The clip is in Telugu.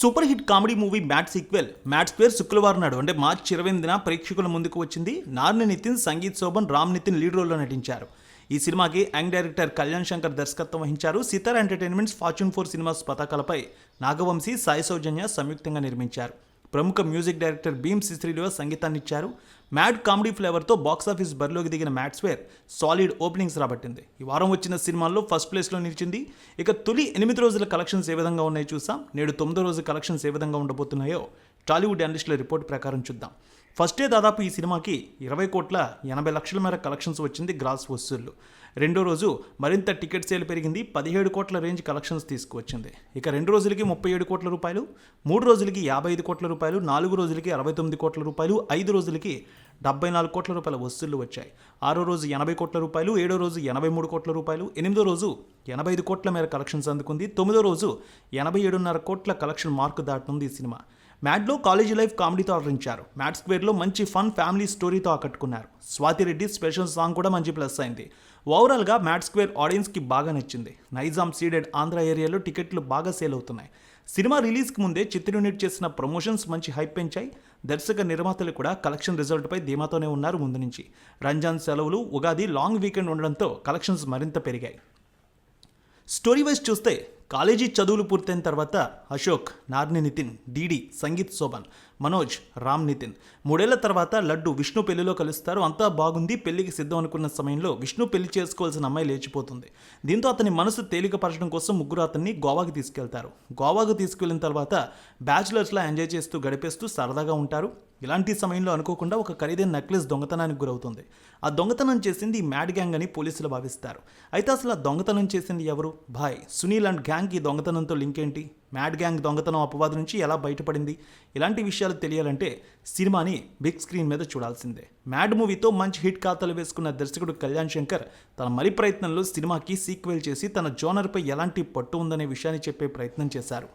Super hit comedy movie mad sequel. Mad square శుక్రవారం నాడు అంటే మార్చి ఇరవై ఎనిమిదిన ప్రేక్షకుల ముందుకు వచ్చింది. నార్ని నితిన్ సంగీత్ శోభన్ రామ్ నితిన్ లీడ్ రోల్లో నటించారు. ఈ సినిమాకి యంగ్ డైరెక్టర్ కళ్యాణ్ శంకర్ దర్శకత్వం వహించారు. Sithara entertainments fortune four cinemas పతాకాలపై Nagavamsi Sai Soujanya సంయుక్తంగా నిర్మించారు. ప్రముఖ మ్యూజిక్ డైరెక్టర్ భీమ్ సిశ్రీనివాస్ సంగీతాన్నిచ్చారు. మ్యాడ్ కామెడీ ఫ్లేవర్తో బాక్సాఫీస్ బరిలోకి దిగిన మ్యాట్స్వేర్ సాలిడ్ ఓపెనింగ్స్ రాబట్టింది. ఈ వారం వచ్చిన సినిమాల్లో ఫస్ట్ ప్లేస్లో నిలిచింది. ఇక తొలి ఎనిమిది రోజుల కలెక్షన్స్ ఏ విధంగా ఉన్నాయో చూసాం. నేడు తొమ్మిదో రోజు కలెక్షన్స్ ఏ విధంగా ఉండబోతున్నాయో టాలీవుడ్ అనలిస్టుల రిపోర్ట్ ప్రకారం చూద్దాం. ఫస్ట్ డే దాదాపు ఈ సినిమాకి ఇరవై కోట్ల ఎనభై లక్షల మేర కలెక్షన్స్ వచ్చింది గ్రాస్ వసూళ్ళు. రెండో రోజు మరింత టికెట్ సేల్ పెరిగింది. పదిహేడు కోట్ల రేంజ్ కలెక్షన్స్ తీసుకువచ్చింది. ఇక రెండు రోజులకి ముప్పై ఏడు కోట్ల రూపాయలు మూడు రోజులకి యాభై ఐదు కోట్ల రూపాయలు నాలుగు రోజులకి అరవై తొమ్మిది కోట్ల రూపాయలు ఐదు రోజులకి డెబ్బై నాలుగు కోట్ల రూపాయల వసూళ్ళు వచ్చాయి. ఆరో రోజు ఎనభై కోట్ల రూపాయలు ఏడో రోజు ఎనభై మూడు కోట్ల రూపాయలు ఎనిమిదో రోజు ఎనభై ఐదు కోట్ల మేర కలెక్షన్స్ అందుకుంది తొమ్మిదో రోజు ఎనభై ఏడున్నర కోట్ల కలెక్షన్ మార్కు దాటుతుంది ఈ సినిమా. మ్యాడ్లో కాలేజీ లైఫ్ కామెడీతో అలరించారు మ్యాట్ స్క్వేర్లో మంచి ఫన్ ఫ్యామిలీ స్టోరీతో ఆకట్టుకున్నారు. స్వాతిరెడ్డి స్పెషల్ సాంగ్ కూడా మంచి ప్లస్ అయింది. ఓవరాల్గా మ్యాట్ స్క్వేర్ ఆడియన్స్కి బాగా నచ్చింది. నైజాం సీడెడ్ ఆంధ్ర ఏరియాలో టికెట్లు బాగా సేల్ అవుతున్నాయి. సినిమా రిలీజ్కి ముందే చిత్ర యూనిట్ చేసిన ప్రమోషన్స్ మంచి హైప్ పెంచాయి. దర్శక నిర్మాతలు కూడా కలెక్షన్ రిజల్ట్పై ధీమాతోనే ఉన్నారు ముందు నుంచి. రంజాన్ సెలవులు ఉగాది లాంగ్ వీకెండ్ ఉండడంతో కలెక్షన్స్ మరింత పెరిగాయి. స్టోరీ వైజ్ చూస్తే కాలేజీ చదువులు పూర్తయిన తర్వాత అశోక్ నార్ని నితిన్ డీడీ సంగీత్ శోభన్ మనోజ్ రామ్ నితిన్. మూడేళ్ళ తర్వాత లడ్డు విష్ణు పెళ్ళిలో కలుస్తారు. అంతా బాగుంది. పెళ్ళికి సిద్ధం అనుకున్న సమయంలో విష్ణు పెళ్ళి చేసుకోవాల్సిన అమ్మాయి లేచిపోతుంది. దీంతో అతని మనసు తేలికపరచడం కోసం ముగ్గురు అతన్ని గోవాకి తీసుకెళ్తారు. గోవాకు తీసుకెళ్ళిన తర్వాత బ్యాచులర్స్లా ఎంజాయ్ చేస్తూ గడిపేస్తూ సరదాగా ఉంటారు. ఇలాంటి సమయంలో అనుకోకుండా ఒక ఖరీదైన నెక్లెస్ దొంగతనానికి గురవుతుంది. ఆ దొంగతనం చేసింది మ్యాడ్ గ్యాంగ్ అని పోలీసులు భావిస్తారు. అయితే అసలు ఆ దొంగతనం చేసింది ఎవరు? భాయ్ సునీల్ అండ్ గ్యాంగ్ ఈ దొంగతనంతో లింక్ ఏంటి? మ్యాడ్ గ్యాంగ్ దొంగతనం అపవాదు నుంచి ఎలా బయటపడింది? ఇలాంటి విషయాలు తెలియాలంటే సినిమాని బిగ్ స్క్రీన్ మీద చూడాల్సిందే. మ్యాడ్ మూవీతో మంచి హిట్ ఖాతాలు వేసుకున్న దర్శకుడు కళ్యాణ్ శంకర్ తన మరి ప్రయత్నంలో సినిమాకి సీక్వెల్ చేసి తన జోనర్పై ఎలాంటి పట్టు ఉందనే విషయాన్ని చెప్పే ప్రయత్నం చేశారు.